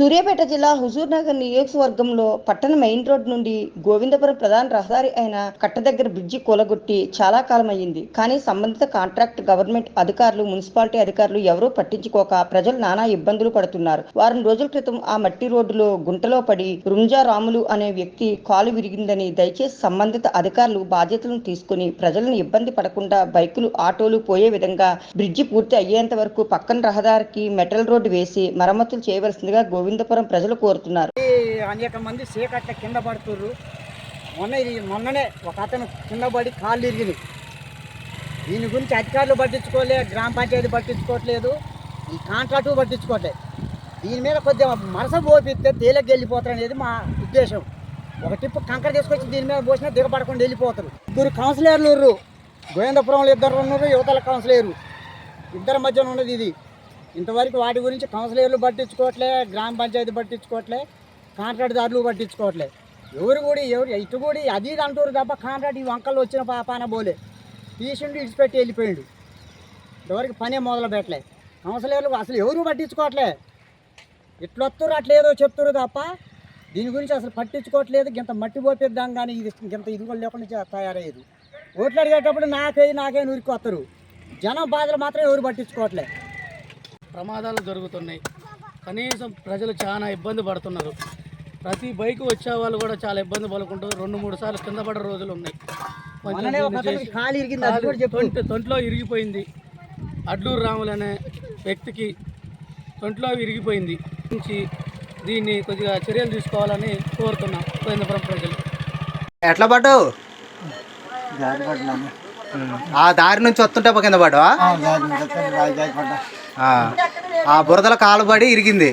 సూర్యాపేట జిల్లా హుజూర్నగర్ నియోజకవర్గంలో పట్టణ మెయిన్ రోడ్ నుండి గోవిందపురం ప్రధాన రహదారి అయిన కట్ట దగ్గర బ్రిడ్జి కూలగొట్టి చాలా కాలం అయ్యింది కానీ సంబంధిత కాంట్రాక్ట్ గవర్నమెంట్ అధికారులు మున్సిపాలిటీ అధికారులు ఎవరూ పట్టించుకోక ప్రజలు నానా ఇబ్బందులు పడుతున్నారు. వారం రోజుల క్రితం ఆ మట్టి రోడ్డులో గుంటలో పడి రుంజా రాములు అనే వ్యక్తి కాలు విరిగిందని దయచేసి సంబంధిత అధికారులు బాధ్యతలను తీసుకుని ప్రజలను ఇబ్బంది పడకుండా బైకులు ఆటోలు పోయే విధంగా బ్రిడ్జి పూర్తి అయ్యేంత వరకు పక్కన రహదారికి మెటల్ రోడ్డు వేసి మరమ్మతులు చేయవలసిందిగా గోవిందపురం ప్రజలు కోరుతున్నారు. అనేక మంది చీకట్ల కింద పడుతుర్రు. మొన్న ఇది మొన్ననే ఒక అతను కింద పడి కాళ్ళు ఇరిగింది దీని గురించి అధికారులు పట్టించుకోలే గ్రామ పంచాయతీ పట్టించుకోవట్లేదు ఈ కాంట్రాక్టు పట్టించుకోవట్లేదు. దీని మీద కొద్దిగా మనసు పోపిస్తే తేలిగ్గా వెళ్ళిపోతారు అనేది మా ఉద్దేశం. ఒక టిప్పు కంకర తీసుకొచ్చి దీని మీద పోసినా దిగపడకుండా వెళ్ళిపోతారు. ఇద్దరు కౌన్సిలర్లు ఉర్రు. గోవిందపురంలో ఇద్దరు ఉన్నారు యువతల కౌన్సిలర్ ఇద్దరి మధ్యన ఉన్నది ఇది. ఇంతవరకు వాటి గురించి కౌన్సిలర్లు పట్టించుకోవట్లే గ్రామ పంచాయతీ పట్టించుకోవట్లే కాంట్రాక్ట్దారులు పట్టించుకోవట్లే. ఎవరు కూడా ఎవరు ఇటు కూడా అది ఇది అంటారు తప్ప కాంట్రాక్ట్ ఈ వంకలు వచ్చిన పాపాన బోలే. తీసిండు ఇడిచిపెట్టి వెళ్ళిపోయిండు. ఎవరికి పనే మొదలు పెట్టలే. కౌన్సిలర్లు అసలు ఎవరు పట్టించుకోవట్లే. ఇట్లా అట్లేదో అట్లా చెప్తారు తప్ప దీని గురించి అసలు పట్టించుకోవట్లేదు. ఇంత మట్టి పోపిద్దాం కానీ ఇది ఇంత ఇది కూడా లేకుండా తయారయ్యేది. ఓట్లు అడిగేటప్పుడు నాకే నాకే నూరికి వస్తారు జనం బాధలు మాత్రం ఎవరు పట్టించుకోవట్లే. ప్రమాదాలు జరుగుతున్నాయి. కనీసం ప్రజలు చాలా ఇబ్బంది పడుతున్నారు. ప్రతి బైక్ వచ్చే వాళ్ళు కూడా చాలా ఇబ్బంది పడుకుంటూ రెండు మూడు సార్లు కింద పడే రోజులు ఉన్నాయి. తొంట్లో ఇరిగిపోయింది. అడ్లూరు రాములు అనే వ్యక్తికి తొంట్లో ఇరిగిపోయింది. నుంచి దీన్ని కొద్దిగా చర్యలు తీసుకోవాలని కోరుతున్నాం గోవిందపురం ప్రజలు. ఎట్లా పడ్డావు? ఆ దారి నుంచి వస్తుంటే కింద పడ్డావా? ఆ. బురదల కాలుబడి ఇరిగింది